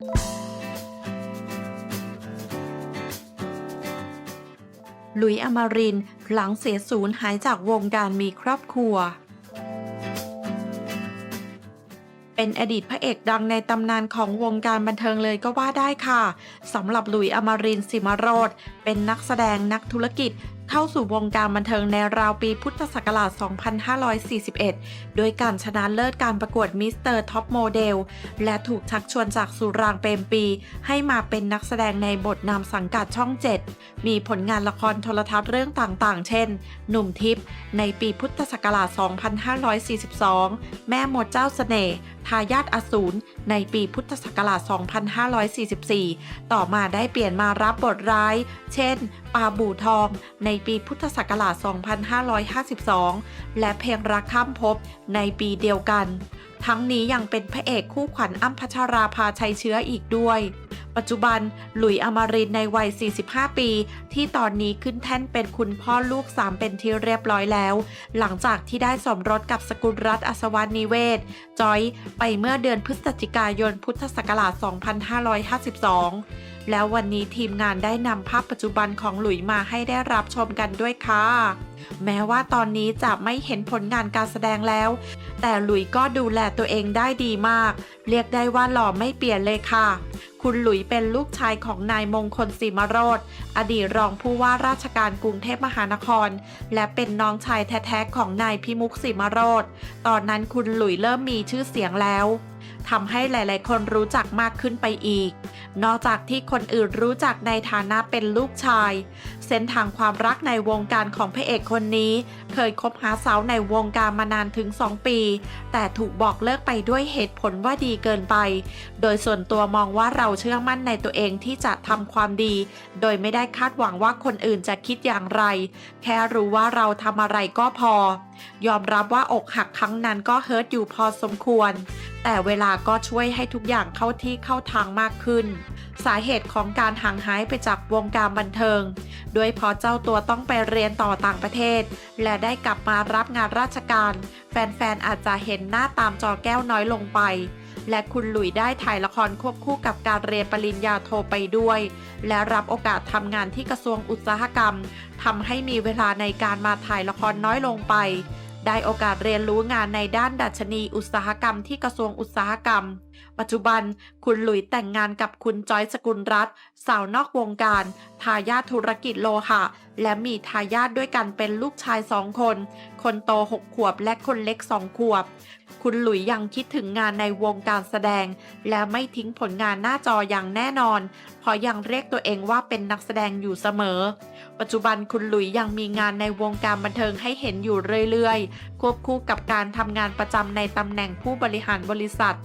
หลุยอมารินหลังเสียศูนย์หายจากวงการมีครอบครัว เป็นอดีตพระเอกดังในตำนานของวงการบันเทิงเลยก็ว่าได้ค่ะสำหรับหลุยอมารินสิมารธเป็นนักแสดงนักธุรกิจ เข้าสู่วงการบันเทิงในราวปีพุทธศักราช 2541 โดยการชนะเลิศการประกวดมิสเตอร์ท็อปโมเดลและถูกชักชวนจากสุรางเปรมปี ให้มาเป็นนักแสดงในบทนำสังกัดช่อง 7 มีผลงานละครโทรทัศน์เรื่องต่างๆ เช่น หนุ่มทิพย์ในปีพุทธศักราช 2542 แม่หมดเจ้าเสน่ห์ทายาทอสูรในปีพุทธศักราช 2544 ต่อมาได้เปลี่ยนมารับบทร้าย เช่น ปาบู่ทองในปีพุทธศักราช 2552 และเพลงรักข้ามภพในปีเดียวกัน ทั้งนี้ยังเป็นพระเอกคู่ขวัญอ้ำพัชราภาชัยเชื้ออีกด้วยปัจจุบันหลุยอมารินในวัย 45 ปี ที่ตอนนี้ขึ้นแท่นเป็นคุณพ่อลูกสามเป็นที่เรียบร้อยแล้ว หลังจากที่ได้สมรสกับสกุลรัตอัศวรรณนิเวศ จอย ไปเมื่อเดือนพฤศจิกายนพุทธศักราช 2552 แล้ววันนี้ทีมงานได้นำภาพปัจจุบันของหลุยมาให้ได้รับชมกันด้วยค่ะ แม้ว่าตอนนี้จะไม่เห็นผลงานการแสดงแล้ว แต่หลุยก็ดูแลตัวเองได้ดีมาก เรียกได้ว่าหล่อไม่เปลี่ยนเลยค่ะ คุณหลุยเป็นลูกชายของนายมงคลสีมโรธอดีตรองผู้ว่าราชการกรุงเทพมหานคร และเป็นน้องชายแท้ๆของนายพิมุกสีมโรธตอนนั้นคุณหลุยเริ่มมีชื่อเสียงแล้ว ทำให้หลายๆ คนรู้จักมากขึ้นไปอีก นอกจากที่คนอื่นรู้จักในฐานะเป็นลูกชาย เส้นทางความรักในวงการของพระเอกคนนี้ เคยคบหาสาวในวงการมานานถึง 2 ปี แต่ถูกบอกเลิกไปด้วยเหตุผลว่าดีเกินไป โดยส่วนตัวมองว่าเราเชื่อมั่นในตัวเองที่จะทำความดี โดยไม่ได้คาดหวังว่าคนอื่นจะคิดอย่างไร แค่รู้ว่าเราทำอะไรก็พอ ยอมรับว่าอกหักครั้งนั้นก็เฮิร์ตอยู่พอสมควร แต่เวลาก็ช่วยให้ทุกอย่างเข้าที่เข้าทางมากขึ้น สาเหตุของการห่างหายไปจากวงการบันเทิง ด้วยเพราะเจ้าตัวต้องไปเรียนต่อต่างประเทศ และได้กลับมารับงานราชการ แฟนๆ อาจจะเห็นหน้าตามจอแก้วน้อยลงไป และคุณหลุยได้ถ่ายละครควบคู่กับการเรียนปริญญาโทไปด้วย และรับโอกาสทำงานที่กระทรวงอุตสาหกรรมทำให้มีเวลาในการมาถ่ายละครน้อยลงไป ได้โอกาสเรียนรู้งานในด้านดัชนีอุตสาหกรรมที่กระทรวงอุตสาหกรรม ปัจจุบันคุณหลุยแต่งงานกับคุณจอยสกุลรัตสาวนอกวงการ ทายาทธุรกิจโลหะ และมีทายาทด้วยกันเป็นลูกชายสองคน คนโตหกขวบและคนเล็กสองขวบ คุณหลุยยังคิดถึงงานในวงการแสดง และไม่ทิ้งผลงานหน้าจออย่างแน่นอน เพราะยังเรียกตัวเองว่าเป็นนักแสดงอยู่เสมอ ปัจจุบันคุณหลุยยังมีงานในวงการบันเทิงให้เห็นอยู่เรื่อยๆ ควบคู่กับการทำงานประจำในตำแหน่งผู้บริหารบริษัท